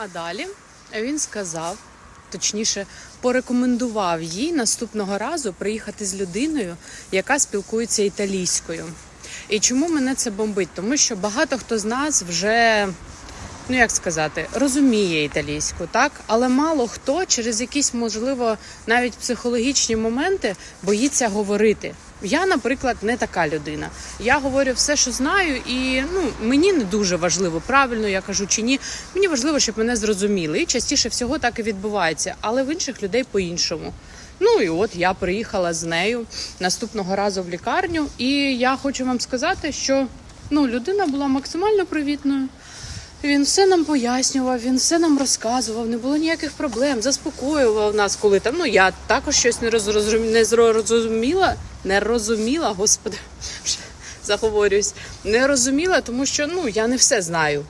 А далі він сказав, точніше, порекомендував їй наступного разу приїхати з людиною, яка спілкується італійською. І чому мене це бомбить? Тому що багато хто з нас вже, ну як сказати, розуміє італійську, так? Але мало хто через якісь, можливо, навіть психологічні моменти боїться говорити. Я, наприклад, не така людина. Я говорю все, що знаю, і ну мені не дуже важливо, правильно я кажу чи ні. Мені важливо, щоб мене зрозуміли. І частіше всього так і відбувається, але в інших людей по-іншому. Ну і от я приїхала з нею наступного разу в лікарню, і я хочу вам сказати, що ну людина була максимально привітною. Він все нам пояснював, він все нам розказував, не було ніяких проблем, заспокоював нас, коли там. Ну я також щось не розрозуміла, не зрозуміла, не розуміла, господи, заговорююсь, не розуміла, тому що ну я не все знаю.